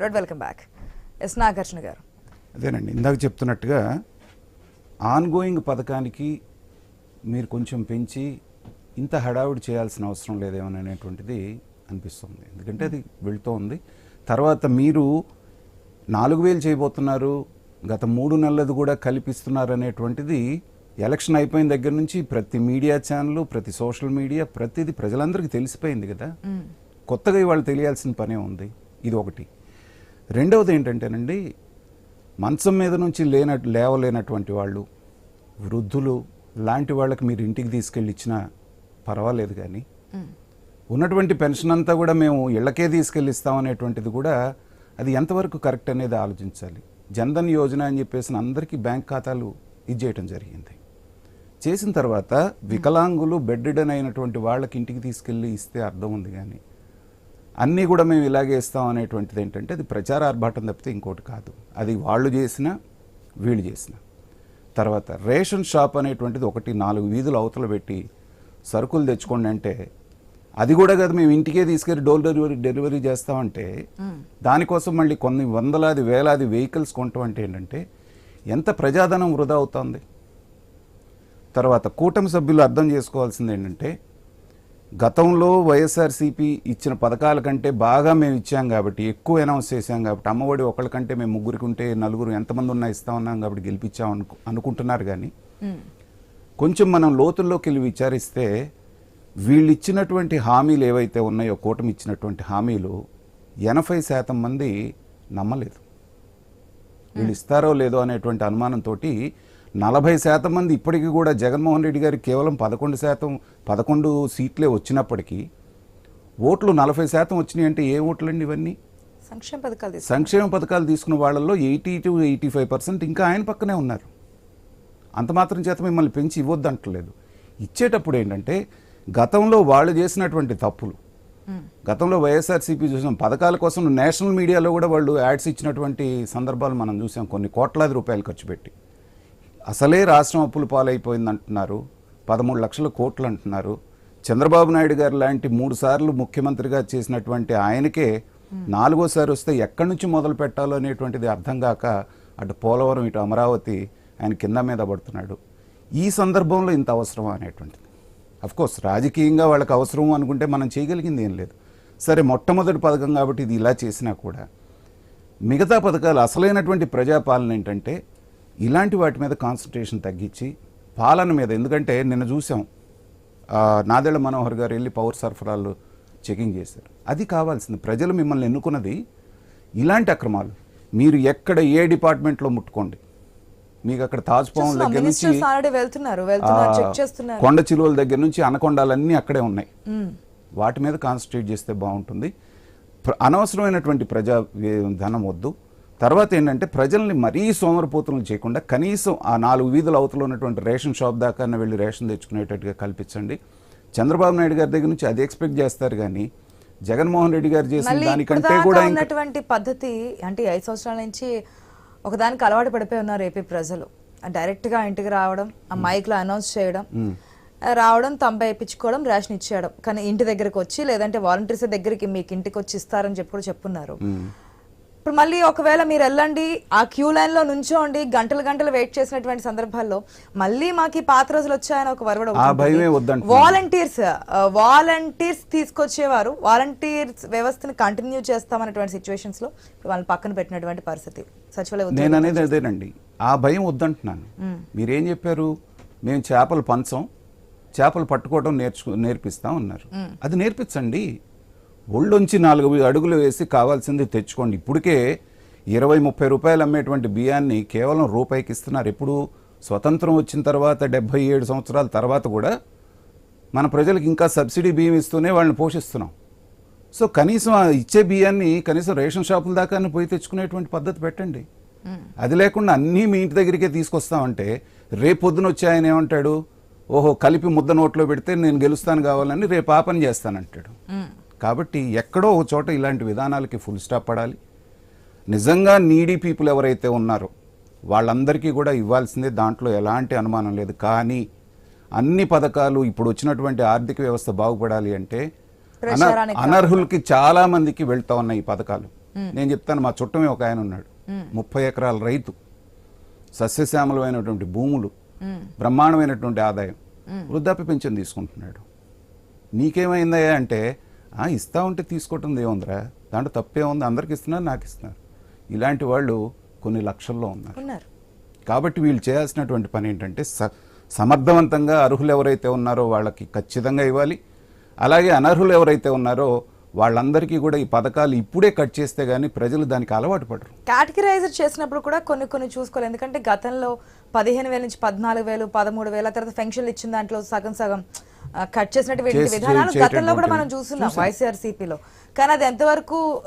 Red welcome back. Yes Nagarjuna గారు. అదేనండి ఇందాక చెప్తున్నట్టుగా ఆన్గోయింగ్ పథకానికి మీరు కొంచెం పెంచి ఇంత హడావుడి చేయాల్సిన అవసరం లేదేమో అనేటువంటిది అనిపిస్తుంది. ఎందుకంటే అది వెళ్తూ ఉంది. తర్వాత మీరు నాలుగు వేలు చేయబోతున్నారు గత మూడు నెలలది కూడా కల్పిస్తున్నారు అనేటువంటిది ఎలక్షన్ అయిపోయిన దగ్గర నుంచి ప్రతి మీడియా ఛానల్ ప్రతి సోషల్ మీడియా ప్రతిది ప్రజలందరికీ తెలిసిపోయింది కదా. కొత్తగా ఇవాళ తెలియాల్సిన పనే ఉంది. ఇది ఒకటి. రెండవది ఏంటంటేనండి మంచం మీద నుంచి లేన లేవలేనటువంటి వాళ్ళు వృద్ధులు లాంటి వాళ్ళకి మీరు ఇంటికి తీసుకెళ్ళి ఇచ్చినా పర్వాలేదు కానీ ఉన్నటువంటి పెన్షన్ అంతా కూడా మేము ఇళ్ళకే తీసుకెళ్ళి ఇస్తామనేటువంటిది కూడా అది ఎంతవరకు కరెక్ట్ అనేది ఆలోచించాలి. జన్ధన్ యోజన అని చెప్పేసి అందరికీ బ్యాంక్ ఖాతాలు ఇచ్చేయటం జరిగింది. చేసిన తర్వాత వికలాంగులు బెడ్రిడన్ అయినటువంటి వాళ్ళకి ఇంటికి తీసుకెళ్ళి ఇస్తే అర్థం ఉంది కానీ అన్నీ కూడా మేము ఇలాగే ఇస్తాం అనేటువంటిది ఏంటంటే అది ప్రచార ఆర్భాటం తప్పితే ఇంకోటి కాదు. అది వాళ్ళు చేసిన వీళ్ళు చేసిన. తర్వాత రేషన్ షాప్ అనేటువంటిది ఒకటి నాలుగు వీధులు అవతల పెట్టి సరుకులు తెచ్చుకోండి అంటే అది కూడా కదా మేము ఇంటికే తీసుకెళ్ళి డోర్ డెలివరీ డెలివరీ చేస్తామంటే దానికోసం మళ్ళీ కొన్ని వందలాది వేలాది వెహికల్స్ కొనటం అంటే ఏంటంటే ఎంత ప్రజాధనం వృధా అవుతుంది? తర్వాత కూటమి సభ్యులు అర్థం చేసుకోవాల్సింది ఏంటంటే గతంలో వైఎస్ఆర్సీపీ ఇచ్చిన పథకాల కంటే బాగా మేము ఇచ్చాం కాబట్టి ఎక్కువ అనౌన్స్ చేశాం కాబట్టి అమ్మఒడి ఒకళ్ళకంటే మేము ముగ్గురికి ఉంటే నలుగురు ఎంతమంది ఉన్నా ఇస్తా ఉన్నాం కాబట్టి గెలిపించాం అనుకు అనుకుంటున్నారు కానీ కొంచెం మనం లోతుల్లోకి వెళ్ళి విచారిస్తే వీళ్ళు ఇచ్చినటువంటి హామీలు ఏవైతే ఉన్నాయో కూటమి ఇచ్చినటువంటి హామీలు ఎనభై శాతం మంది నమ్మలేదు. వీళ్ళు ఇస్తారో లేదో అనేటువంటి అనుమానంతో నలభై శాతం మంది ఇప్పటికీ కూడా జగన్మోహన్ రెడ్డి గారికి కేవలం పదకొండు శాతం పదకొండు సీట్లే వచ్చినప్పటికీ ఓట్లు నలభై శాతం వచ్చినాయి అంటే ఏ ఓట్లండి ఇవన్నీ? సంక్షేమ పథకాలు సంక్షేమ పథకాలు తీసుకున్న వాళ్ళల్లో eighty two eighty five percent ఇంకా ఆయన పక్కనే ఉన్నారు. అంత మాత్రం చేత మిమ్మల్ని పెంచి ఇవ్వద్దంటలేదు ఇచ్చేటప్పుడు ఏంటంటే గతంలో వాళ్ళు చేసినటువంటి తప్పులు గతంలో వైఎస్ఆర్సీపీ చూసాం పథకాల కోసం నేషనల్ మీడియాలో కూడా వాళ్ళు యాడ్స్ ఇచ్చినటువంటి సందర్భాలు మనం చూసాం. కొన్ని కోట్లాది రూపాయలు ఖర్చు పెట్టి. అసలే రాష్ట్రం అప్పులు పాలైపోయింది అంటున్నారు పదమూడు లక్షల కోట్లు అంటున్నారు. చంద్రబాబు నాయుడు గారు లాంటి మూడు సార్లు ముఖ్యమంత్రిగా చేసినటువంటి ఆయనకే నాలుగోసారి వస్తే ఎక్కడి నుంచి మొదలు పెట్టాలో అనేటువంటిది అర్థం కాక అటు పోలవరం ఇటు అమరావతి ఆయన కింద మీద పడుతున్నాడు. ఈ సందర్భంలో ఇంత అవసరమా అనేటువంటిది. అఫ్కోర్స్ రాజకీయంగా వాళ్ళకి అవసరం అనుకుంటే మనం చేయగలిగింది ఏం లేదు. సరే మొట్టమొదటి పథకం కాబట్టి ఇది ఇలా చేసినా కూడా మిగతా పథకాలు అసలైనటువంటి ప్రజాపాలన ఏంటంటే ఇలాంటి వాటి మీద కాన్సన్ట్రేషన్ తగ్గించి పాలన మీద. ఎందుకంటే నిన్న చూసాం నాదెళ్ళ మనోహర్ గారు వెళ్ళి పౌర సరఫరాలు చెకింగ్ చేశారు. అది కావాల్సింది. ప్రజలు మిమ్మల్ని ఎన్నుకున్నది ఇలాంటి అక్రమాలు. మీరు ఎక్కడ ఏ డిపార్ట్మెంట్లో ముట్టుకోండి. మీకు అక్కడ తాజ్ భవన్ దగ్గర నుంచి కొండ చిలువల దగ్గర నుంచి అనకొండాలన్నీ అక్కడే ఉన్నాయి. వాటి మీద కాన్సన్ట్రేట్ చేస్తే బాగుంటుంది. అనవసరమైనటువంటి ప్రజా ధనం వద్దు. తర్వాత ఏంటంటే ప్రజల్ని మరీ సోమరిపోతులను చేయకుండా కనీసం ఆ నాలుగు వీధుల అవతల ఉన్నటువంటి రేషన్ షాప్ దాకా వెళ్ళి రేషన్ తెచ్చుకునేటట్టుగా కల్పించండి. చంద్రబాబు నాయుడు గారి దగ్గర నుంచి అది ఎక్స్పెక్ట్ చేస్తారు కానీ జగన్మోహన్ రెడ్డి గారు చేసిన దానికంటే కూడా ఉన్నటువంటి పద్ధతి అంటే ఐదు సంవత్సరాల నుంచి ఒకదానికి అలవాటు పడిపోయి ఉన్నారు ఏపీ ప్రజలు. డైరెక్ట్గా ఇంటికి రావడం ఆ మైక్లో అనౌన్స్ చేయడం రావడం తంబ వేయించుకోవడం రేషన్ ఇచ్చేయడం. కానీ ఇంటి దగ్గరకు వచ్చి లేదంటే వాలంటీర్స్ దగ్గరికి మీకు ఇంటికి వచ్చి ఇస్తారని చెప్పి కూడా చెప్పున్నారు. ఇప్పుడు మళ్ళీ ఒకవేళ మీరు వెళ్ళండి ఆ క్యూ లైన్లో నుంచోండి గంటలు గంటలు వెయిట్ చేసినటువంటి సందర్భాల్లో మళ్ళీ మాకు పాత రోజులు వచ్చాయని ఒక వరవడ. వాలంటీర్స్ వాలంటీర్స్ తీసుకొచ్చేవారు. వాలంటీర్స్ వ్యవస్థను కంటిన్యూ చేస్తామన్నటువంటి సిచ్యువేషన్స్లో వాళ్ళని పక్కన పెట్టినటువంటి పరిస్థితి. సచివాలయ ఉద్యోగులు. నేను అనేది అదేనండి. ఆ భయం వద్దంటున్నాను. మీరేం చెప్పారు? మేము చేపలు పంచం చేపలు పట్టుకోవడం నేర్చుకు నేర్పిస్తాం అన్నారు. అది నేర్పించండి. ఒళ్ళొంచి నాలుగు అడుగులు వేసి కావాల్సింది తెచ్చుకోండి. ఇప్పటికే ఇరవై ముప్పై రూపాయలు అమ్మేటువంటి బియ్యాన్ని కేవలం రూపాయికి ఇస్తున్నారు. ఎప్పుడు స్వతంత్రం వచ్చిన తర్వాత డెబ్బై ఏడు సంవత్సరాల తర్వాత కూడా మన ప్రజలకు ఇంకా సబ్సిడీ బియ్యం ఇస్తూనే వాళ్ళని పోషిస్తున్నాం. సో కనీసం ఇచ్చే బియ్యాన్ని కనీసం రేషన్ షాపుల దాకా పోయి తెచ్చుకునేటువంటి పద్ధతి పెట్టండి. అది లేకుండా అన్నీ మీ ఇంటి దగ్గరికే తీసుకొస్తామంటే రేపు పొద్దున వచ్చి ఆయన ఏమంటాడు? ఓహో కలిపి ముద్ద నోట్లో పెడితే నేను గెలుస్తాను కావాలని రేపు ఆ పని చేస్తానంటాడు. కాబట్టి ఎక్కడో ఒక చోట ఇలాంటి విధానాలకి ఫుల్ స్టాప్ పడాలి. నిజంగా నీడీ పీపుల్ ఎవరైతే ఉన్నారో వాళ్ళందరికీ కూడా ఇవ్వాల్సిందే దాంట్లో ఎలాంటి అనుమానం లేదు. కానీ అన్ని పథకాలు ఇప్పుడు వచ్చినటువంటి ఆర్థిక వ్యవస్థ బాగుపడాలి అంటే అనర్హులకి చాలా మందికి వెళ్తా ఉన్నాయి ఈ పథకాలు. నేను చెప్తాను మా చుట్టమే ఒక ఆయన ఉన్నాడు. ముప్పై ఎకరాల రైతు సస్యశ్యామలమైనటువంటి భూములు బ్రహ్మాండమైనటువంటి ఆదాయం వృద్ధాప్య పెన్షన్ తీసుకుంటున్నాడు. నీకేమైందయ్యా అంటే "ఆ, ఇస్తా ఉంటే తీసుకోవటం ఏముందిరా దాంట్లో తప్పే ఉంది. అందరికి ఇస్తున్నారు నాకు ఇస్తున్నారు. ఇలాంటి వాళ్ళు కొన్ని లక్షల్లో ఉన్నారు. కాబట్టి వీళ్ళు చేయాల్సినటువంటి పని ఏంటంటే స సమర్థవంతంగా అర్హులు ఎవరైతే ఉన్నారో వాళ్ళకి ఖచ్చితంగా ఇవ్వాలి. అలాగే అనర్హులు ఎవరైతే ఉన్నారో వాళ్ళందరికీ కూడా ఈ పథకాలు ఇప్పుడే కట్ చేస్తే గానీ ప్రజలు దానికి అలవాటు పడరు. కేటగిరైజర్ చేసినప్పుడు కూడా కొన్ని కొన్ని చూసుకోవాలి ఎందుకంటే గతంలో పదిహేను వేల నుంచి పద్నాలుగు వేలు పదమూడు వేల తర్వాత పెన్షన్లు ఇచ్చిన దాంట్లో సగం సగం కట్ చేసినటువంటి చేసి- విధానాలు గతంలో కూడా మనం. చూస్తున్నాం వైసీఆర్సీపీలో కానీ అది ఎంతవరకు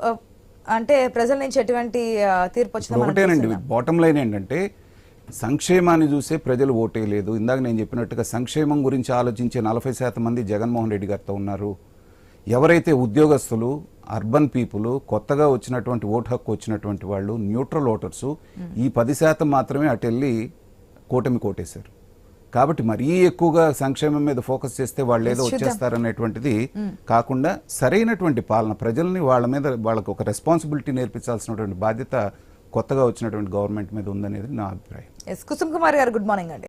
అంటే ప్రజల నుంచి ఎటువంటి తీర్పు వచ్చిందో ఒకటేనండి. బాటం లైన్ ఏంటంటే సంక్షేమాన్ని చూసే ప్రజలు ఓటేయలేదు ఇందాక నేను చెప్పినట్టుగా సంక్షేమం గురించి ఆలోచించే నలభై శాతం మంది జగన్మోహన్ రెడ్డి గారితో ఉన్నారు. ఎవరైతే ఉద్యోగస్తులు అర్బన్ పీపుల్ కొత్తగా వచ్చినటువంటి ఓటు హక్కు వచ్చినటువంటి వాళ్ళు న్యూట్రల్ ఓటర్స్ ఈ పది శాతం మాత్రమే అటు వెళ్ళి కూటమి కోటేశారు. కాబట్టి మరీ ఎక్కువగా సంక్షేమం మీద ఫోకస్ చేస్తే వాళ్ళు ఏదో. వచ్చేస్తారనేటువంటిది కాకుండా సరైనటువంటి పాలన ప్రజల్ని వాళ్ళ మీద వాళ్ళకు ఒక రెస్పాన్సిబిలిటీ నేర్పించాల్సినటువంటి బాధ్యత కొత్తగా వచ్చినటువంటి గవర్నమెంట్ మీద ఉందనేది నా అభిప్రాయం. ఎస్ కుసుమ్ కుమార్ గారు గుడ్ మార్నింగ్ అండి.